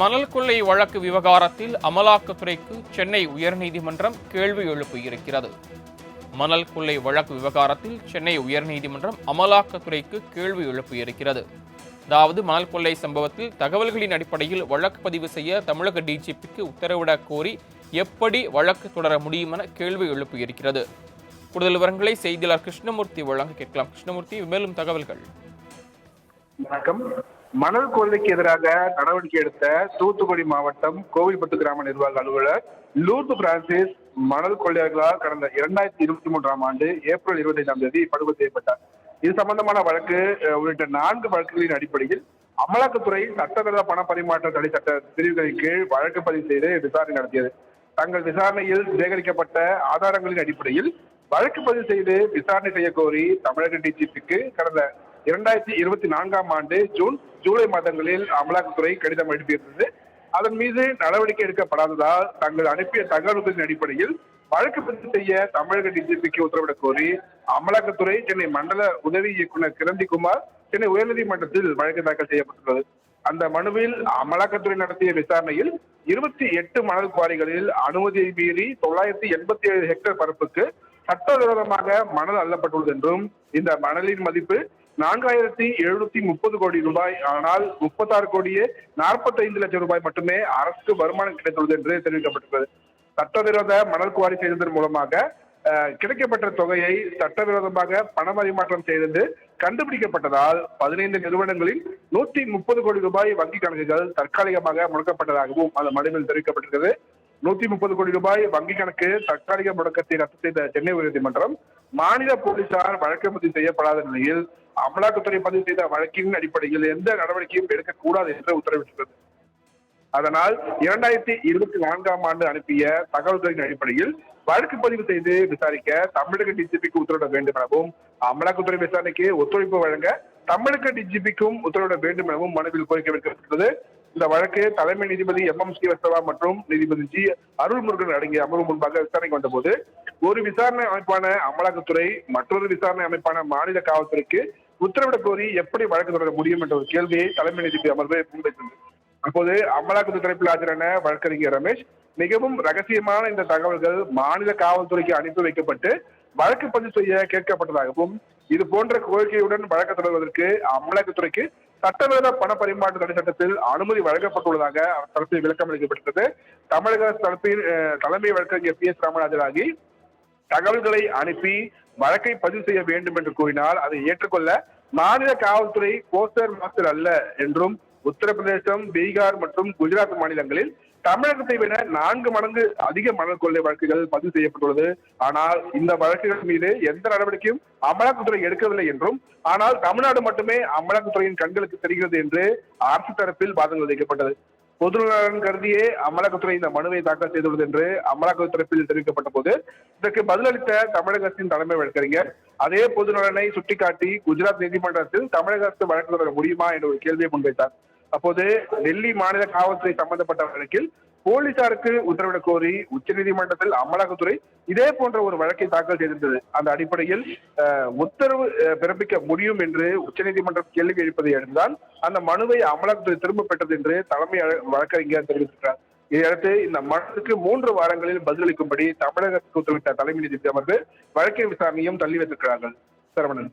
மணல் கொள்ளை வழக்கு விவகாரத்தில் அமலாக்கத்துறைக்கு சென்னை உயர்நீதிமன்றம் கேள்வி எழுப்பியிருக்கிறது மணல் கொள்ளை வழக்கு விவகாரத்தில் சென்னை உயர்நீதிமன்றம் அமலாக்கத்துறைக்கு கேள்வி எழுப்பியிருக்கிறது அதாவது மணல் கொள்ளை சம்பவத்தில் தகவல்களின் அடிப்படையில் வழக்கு பதிவு செய்ய தமிழக டிஜிபிக்கு உத்தரவிடக் கோரி எப்படி வழக்கு தொடர முடியும் என கேள்வி எழுப்பியிருக்கிறது கூடுதல் விவரங்களை செய்தியாளர் கிருஷ்ணமூர்த்தி வழங்க கேட்கலாம். கிருஷ்ணமூர்த்தி மேலும் தகவல்கள். வணக்கம். மணல் கொள்ளைக்கு எதிராக நடவடிக்கை எடுத்த தூத்துக்குடி மாவட்டம் கோவில்பட்டு கிராம நிர்வாக அலுவலர் லூர்து பிரான்சிஸ் மணல் கொள்ளையர்களால் கடந்த இரண்டாயிரத்தி இருபத்தி மூன்றாம் ஆண்டு ஏப்ரல் இருபத்தி ஐந்தாம் தேதி படுகொலை செய்யப்பட்டார். இது சம்பந்தமான வழக்கு உள்ளிட்ட நான்கு வழக்குகளின் அடிப்படையில் அமலாக்கத்துறை சட்டவிரோத பண பரிமாற்ற தடை சட்ட பிரிவுகளின் கீழ் வழக்கு பதிவு செய்து விசாரணை நடத்தியது. தங்கள் விசாரணையில் சேகரிக்கப்பட்ட ஆதாரங்களின் அடிப்படையில் வழக்கு பதிவு செய்து விசாரணை செய்ய கோரி தமிழக டிஜிபிக்கு கடந்த இரண்டாயிரத்தி இருபத்தி நான்காம் ஆண்டு ஜூன் ஜூலை மாதங்களில் அமலாக்கத்துறை கடிதம் அனுப்பியிருந்தது அதன் மீது நடவடிக்கை எடுக்கப்படாததால் தங்கள் அனுப்பிய தகவல்களின் அடிப்படையில் வழக்கு பதிவு செய்ய தமிழக டிஜிபிக்கு உத்தரவிடக் கோரி அமலாக்கத்துறை சென்னை மண்டல உதவி இயக்குனர் கிரந்திகுமார் சென்னை உயர்நீதிமன்றத்தில் வழக்கு தாக்கல் செய்யப்பட்டுள்ளது. அந்த மனுவில் அமலாக்கத்துறை நடத்திய விசாரணையில் இருபத்தி எட்டு மணல் குவாரிகளில் அனுமதியை மீறி தொள்ளாயிரத்தி எண்பத்தி ஏழு ஹெக்டேர் பரப்புக்கு சட்டவிரோதமாக மணல் அள்ளப்பட்டுள்ளது என்றும் இந்த மணலின் மதிப்பு நான்காயிரத்தி எழுநூத்தி முப்பது கோடி ரூபாய். ஆனால் முப்பத்தாறு கோடியே நாற்பத்தைந்து லட்சம் ரூபாய் மட்டுமே அரசுக்கு வருமானம் கிடைத்துள்ளது என்று தெரிவிக்கப்பட்டுள்ளது சட்டவிரோத மணல் குவாரி செய்ததன் மூலமாக கிடைக்கப்பட்ட தொகையை சட்டவிரோதமாக பண பரிமாற்றம் செய்தது கண்டுபிடிக்கப்பட்டதால் பதினைந்து நிறுவனங்களில் நூத்தி முப்பது கோடி ரூபாய் வங்கி கணக்குகள் தற்காலிகமாக முடக்கப்பட்டதாகவும் அந்த மனுவில் தெரிவிக்கப்பட்டிருக்கிறது. நூத்தி முப்பது கோடி ரூபாய் வங்கி கணக்கு தற்காலிக முடக்கத்தை ரத்து செய்த சென்னை உயர்நீதிமன்றம் மாநில போலீசார் வழக்கு பதிவு செய்யப்படாத நிலையில் அமலாக்கத்துறை பதிவு செய்த வழக்கின் அடிப்படையில் எந்த நடவடிக்கையும் எடுக்கக்கூடாது என்று உத்தரவிட்டுள்ளது அதனால் இரண்டாயிரத்தி இருபத்தி நான்காம் ஆண்டு அனுப்பிய தகவல்களின் அடிப்படையில் வழக்கு பதிவு செய்து விசாரிக்க தமிழக டிஜிபிக்கு உத்தரவிட வேண்டும் எனவும் அமலாக்கத்துறை விசாரணைக்கு ஒத்துழைப்பு வழங்க தமிழக டிஜிபிக்கும் உத்தரவிட வேண்டும் எனவும் மனுவில் கோரிக்கை வைக்கப்பட்டுள்ளது இந்த வழக்கு தலைமை நீதிபதி எம். எம். ஸ்ரீவஸ்தவா மற்றும் நீதிபதி ஜி. அருள்முருகன் அடங்கிய அமர்வு முன்பாக விசாரணைக்கு வந்தபோது ஒரு விசாரணை அமைப்பான அமலாக்கத்துறை மற்றொரு விசாரணை அமைப்பான மாநில காவல்துறைக்கு உத்தரவிட கோரி எப்படி வழக்கு தொடர முடியும் என்ற ஒரு கேள்வியை தலைமை நீதிபதி அமர்வு முன்வைத்தது. அப்போது அமலாக்கத்துறை தரப்பில் ஆஜரான வழக்கறிஞர் ரமேஷ் மிகவும் ரகசியமான இந்த தகவல்கள் மாநில காவல்துறைக்கு அனுப்பி வைக்கப்பட்டு வழக்கு பதிவு செய்ய கேட்கப்பட்டதாகவும் இது போன்ற கோரிக்கையுடன் வழக்கு தொடர்வதற்கு அமலாக்கத்துறைக்கு சட்டவிரோத பண பரிமாற்ற தடை சட்டத்தில் அனுமதி வழங்கப்பட்டுள்ளதாக அவர் தரப்பில் விளக்கம் அளிக்கப்பட்டது தமிழக அரசு தரப்பில் தலைமை வழக்கறிஞர் பி. எஸ். ராமராஜராகி தகவல்களை அனுப்பி வழக்கை பதிவு செய்ய வேண்டும் என்று கூறினால் அதை ஏற்றுக்கொள்ள மாநில காவல்துறை போஸ்டர் மாஸ்டர் அல்ல என்றும் உத்தரப்பிரதேசம் பீகார் மற்றும் குஜராத் மாநிலங்களில் தமிழகத்தை விட நான்கு மடங்கு அதிக மணல் கொள்ளை வழக்குகள் பதிவு செய்யப்பட்டுள்ளது. ஆனால் இந்த வழக்குகள் மீது எந்த நடவடிக்கையும் அமலாக்கத்துறை எடுக்கவில்லை என்றும் ஆனால் தமிழ்நாடு மட்டுமே அமலாக்கத்துறையின் கண்களுக்கு தெரிகிறது என்று அரசு தரப்பில் வாதங்கள் வைக்கப்பட்டது. பொதுநலன் கருதியே அமலாக்கத்துறை இந்த மனுவை தாக்கல் செய்துள்ளது என்று அமலாக்கத்துறை தரப்பில் தெரிவிக்கப்பட்ட போது இதற்கு பதிலளித்த தமிழக அரசின் தலைமை வழக்கறிஞர் அதே பொதுநலனை சுட்டிக்காட்டி குஜராத் நீதிமன்றத்தில் தமிழக அரசு வழக்கு தொடர முடியுமா என்ற ஒரு கேள்வியை முன்வைத்தார். அப்போது டெல்லி மாநில காவல்துறை சம்பந்தப்பட்ட வழக்கில் போலீசாருக்கு உத்தரவிட கோரி உச்சநீதிமன்றத்தில் அமலாக்கத்துறை இதே போன்ற ஒரு வழக்கை தாக்கல் செய்திருந்தது. அந்த அடிப்படையில் உத்தரவு பிறப்பிக்க முடியும் என்று உச்சநீதிமன்றம் கேள்வி எழுப்பதை அடுத்துதான் அந்த மனுவை அமலாக்கத்துறை திரும்ப பெற்றது என்று தலைமை வழக்கறிஞர் தெரிவித்திருக்கிறார். இதையடுத்து இந்த மனுக்கு மூன்று வாரங்களில் பதிலளிக்கும்படி தமிழகத்துக்கு உத்தரவிட்ட தலைமை நீதிபதி அமர்வு வழக்கின் விசாரணையும் தள்ளி வைத்திருக்கிறார்கள். சரவணன்.